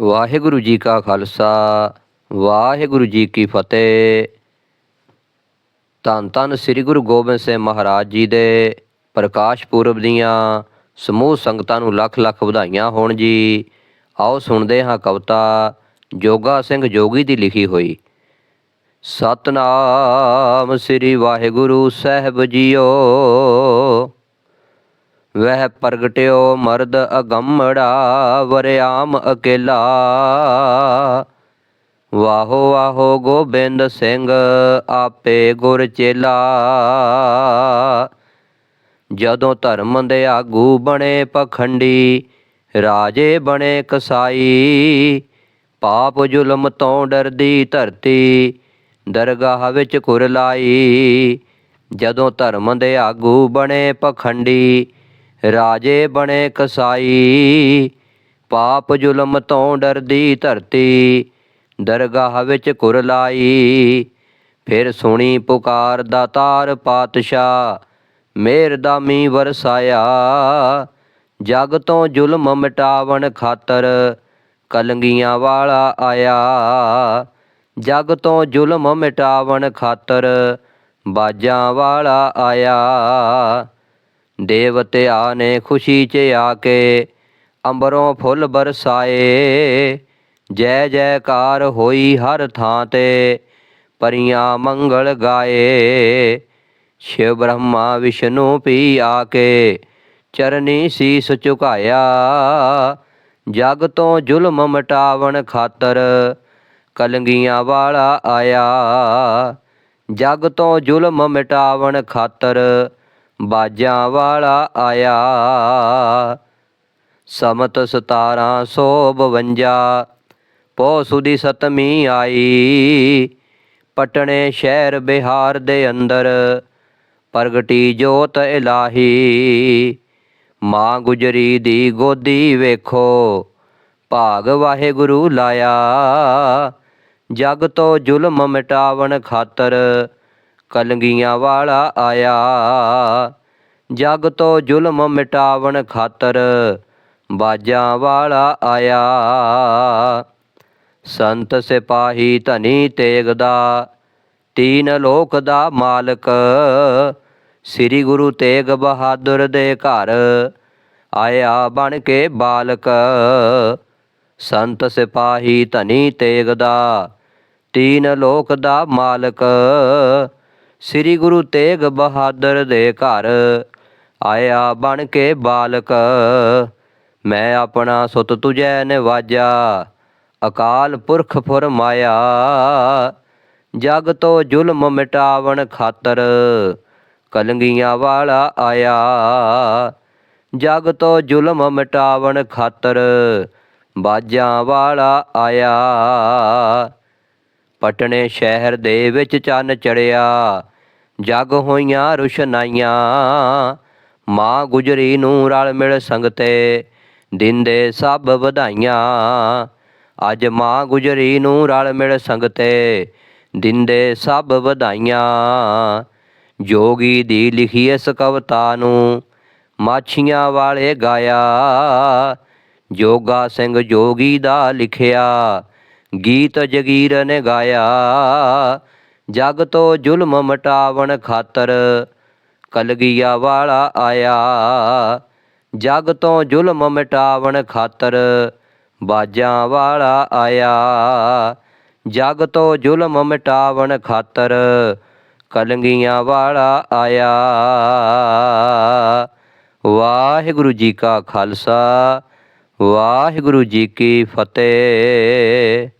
ਵਾਹਿਗੁਰੂ ਜੀ ਕਾ ਖਾਲਸਾ, ਵਾਹਿਗੁਰੂ ਜੀ ਕੀ ਫਤਿਹ। ਧੰਨ ਧੰਨ ਸ੍ਰੀ ਗੁਰੂ ਗੋਬਿੰਦ ਸਿੰਘ ਮਹਾਰਾਜ ਜੀ ਦੇ ਪ੍ਰਕਾਸ਼ ਪੁਰਬ ਦੀਆਂ ਸਮੂਹ ਸੰਗਤਾਂ ਨੂੰ ਲੱਖ ਲੱਖ ਵਧਾਈਆਂ ਹੋਣ ਜੀ। ਆਓ ਸੁਣਦੇ ਹਾਂ ਕਵਿਤਾ ਜੋਗਾ ਸਿੰਘ ਜੋਗੀ ਦੀ ਲਿਖੀ ਹੋਈ। ਸਤਨਾਮ ਸ੍ਰੀ ਵਾਹਿਗੁਰੂ ਸਾਹਿਬ ਜੀਓ। ਵਹਿ ਪ੍ਰਗਟਿਓ ਮਰਦ ਅਗੰਮੜਾ ਵਰਿਆਮ ਅਕੇਲਾ। ਵਾਹੋ ਵਾਹੋ ਗੋਬਿੰਦ ਸਿੰਘ ਆਪੇ ਗੁਰ ਚੇਲਾ। ਜਦੋਂ ਧਰਮ ਦੇ ਆਗੂ ਬਣੇ ਪਖੰਡੀ, ਰਾਜੇ ਬਣੇ ਕਸਾਈ। ਪਾਪ ਜ਼ੁਲਮ ਤੋਂ ਡਰਦੀ ਧਰਤੀ, ਦਰਗਾਹ ਵਿੱਚ ਕੁਰਲਾਈ ਜਦੋਂ ਧਰਮ ਦੇ ਆਗੂ ਬਣੇ ਪਖੰਡੀ ਰਾਜੇ ਬਣੇ ਕਸਾਈ, ਪਾਪ ਜ਼ੁਲਮ ਤੋਂ ਡਰਦੀ ਧਰਤੀ, ਦਰਗਾਹ ਵਿੱਚ ਕੁਰਲਾਈ ਫਿਰ ਸੁਣੀ ਪੁਕਾਰ ਦਾਤਾਰ ਪਾਤਸ਼ਾਹ, ਮੇਰ ਦਾ ਮੀਂਹ ਵਰਸਾਇਆ। ਜਗ ਤੋਂ ਜ਼ੁਲਮ ਮਿਟਾਵਣ ਖਾਤਰ ਕਲੰਗੀਆਂ ਵਾਲਾ ਆਇਆ। ਜਗ ਤੋਂ ਜ਼ੁਲਮ ਮਿਟਾਵਣ ਖਾਤਰ ਬਾਜਾਂ ਵਾਲਾ ਆਇਆ। ਦੇਵਤਿਆਂ ਨੇ ਖੁਸ਼ੀ 'ਚ ਆ ਕੇ ਅੰਬਰੋਂ ਫੁੱਲ ਬਰਸਾਏ। ਜੈ ਜੈਕਾਰ ਹੋਈ ਹਰ ਥਾਂ ਤੇ, ਪਰੀਆਂ ਮੰਗਲ ਗਾਏ। ਸ਼ਿਵ ਬ੍ਰਹਮਾ ਵਿਸ਼ਨੂੰ ਪੀ ਆ ਕੇ ਚਰਨੀ ਸੀਸ ਝੁਕਾਇਆ। ਜਗ ਤੋਂ ਜ਼ੁਲਮ ਮਟਾਵਣ ਖਾਤਰ ਕਲੰਗੀਆਂ ਵਾਲਾ ਆਇਆ। ਜਗ ਤੋਂ ਜ਼ੁਲਮ ਮਿਟਾਵਣ ਖਾਤਰ ਬਾਜਾਂ ਵਾਲਾ ਆਇਆ। ਸਮਤ 1752 ਪੋ ਸੁਦੀ ਸਤਮੀ ਆਈ। ਪਟਣੇ ਸ਼ਹਿਰ ਬਿਹਾਰ ਦੇ ਅੰਦਰ, ਪ੍ਰਗਟੀ ਜੋਤ ਇਲਾਹੀ। ਮਾਂ ਗੁਜਰੀ ਦੀ ਗੋਦੀ ਵੇਖੋ, ਭਾਗ ਵਾਹਿਗੁਰੂ ਲਾਇਆ। ਜਗ ਤੋਂ ਜ਼ੁਲਮ ਮਿਟਾਵਣ ਖਾਤਰ ਕਲਗੀਆਂ ਵਾਲਾ ਆਇਆ। ਜਗ ਤੋਂ ਜ਼ੁਲਮ ਮਿਟਾਵਣ ਖਾਤਰ ਬਾਜਾਂ ਵਾਲਾ ਆਇਆ। ਸੰਤ ਸਿਪਾਹੀ ਧਨੀ ਤੇਗ ਦਾ, ਤੀਨ ਲੋਕ ਦਾ ਮਾਲਕ। ਸ੍ਰੀ ਗੁਰੂ ਤੇਗ ਬਹਾਦਰ ਦੇ ਘਰ ਆਇਆ ਬਣ ਕੇ ਬਾਲਕ। ਸੰਤ ਸਿਪਾਹੀ ਧਨੀ ਤੇਗ ਦਾ, ਤੀਨ ਲੋਕ ਦਾ ਮਾਲਕ। ਸ੍ਰੀ ਗੁਰੂ ਤੇਗ ਬਹਾਦਰ ਦੇ ਘਰ ਆਇਆ ਬਣ ਕੇ ਬਾਲਕ। ਮੈਂ ਆਪਣਾ ਸੁਤ ਤੁਜੈ ਨਿਵਾਜਾ ਅਕਾਲ ਪੁਰਖ ਫਰਮਾਇਆ। ਜਗ ਤੋਂ ਜ਼ੁਲਮ ਮਿਟਾਵਣ ਖਾਤਰ ਕਲੰਗੀਆਂ ਵਾਲਾ ਆਇਆ। ਜਗ ਤੋਂ ਜ਼ੁਲਮ ਮਿਟਾਵਣ ਖਾਤਰ ਬਾਜਾਂ ਵਾਲਾ ਆਇਆ। ਪਟਨੇ ਸ਼ਹਿਰ ਦੇ ਵਿੱਚ ਚੰਨ ਚੜਿਆ, ਜਗ ਹੋਈਆਂ ਰੁਸ਼ਨਾਈਆਂ। ਮਾਂ ਗੁਜਰੀ ਨੂੰ ਰਲ ਮਿਲ ਸੰਗਤੇ, ਦਿੰਦੇ ਸਭ ਵਧਾਈਆਂ। ਅੱਜ ਮਾਂ ਗੁਜਰੀ ਨੂੰ ਰਲ ਮਿਲ ਸੰਗਤੇ, ਦਿੰਦੇ ਸਭ ਵਧਾਈਆਂ। ਜੋਗੀ ਦੀ ਲਿਖੀ ਇਸ ਕਵਿਤਾ ਨੂੰ ਮਾਛੀਆਂ ਵਾਲੇ ਗਾਇਆ, ਜੋਗਾ ਸਿੰਘ ਜੋਗੀ ਦਾ ਲਿਖਿਆ। ਗੀਤ ਜਗੀਰ ਨੇ ਗਾਇਆ। ਜਗ ਤੋਂ ਜ਼ੁਲਮ ਮਟਾਵਣ ਖਾਤਰ ਕਲਗੀਆ ਵਾਲਾ ਆਇਆ। ਜਗ ਤੋਂ ਜ਼ੁਲਮ ਮਿਟਾਵਣ ਖਾਤਰ ਬਾਜਾਂ ਵਾਲਾ ਆਇਆ। ਜਗ ਤੋਂ ਜ਼ੁਲਮ ਮਿਟਾਵਣ ਖਾਤਰ ਕਲੰਗੀਆਂ ਵਾਲਾ ਆਇਆ। ਵਾਹਿਗੁਰੂ ਜੀ ਕਾ ਖਾਲਸਾ, ਵਾਹਿਗੁਰੂ ਜੀ ਕੀ ਫਤਿਹ।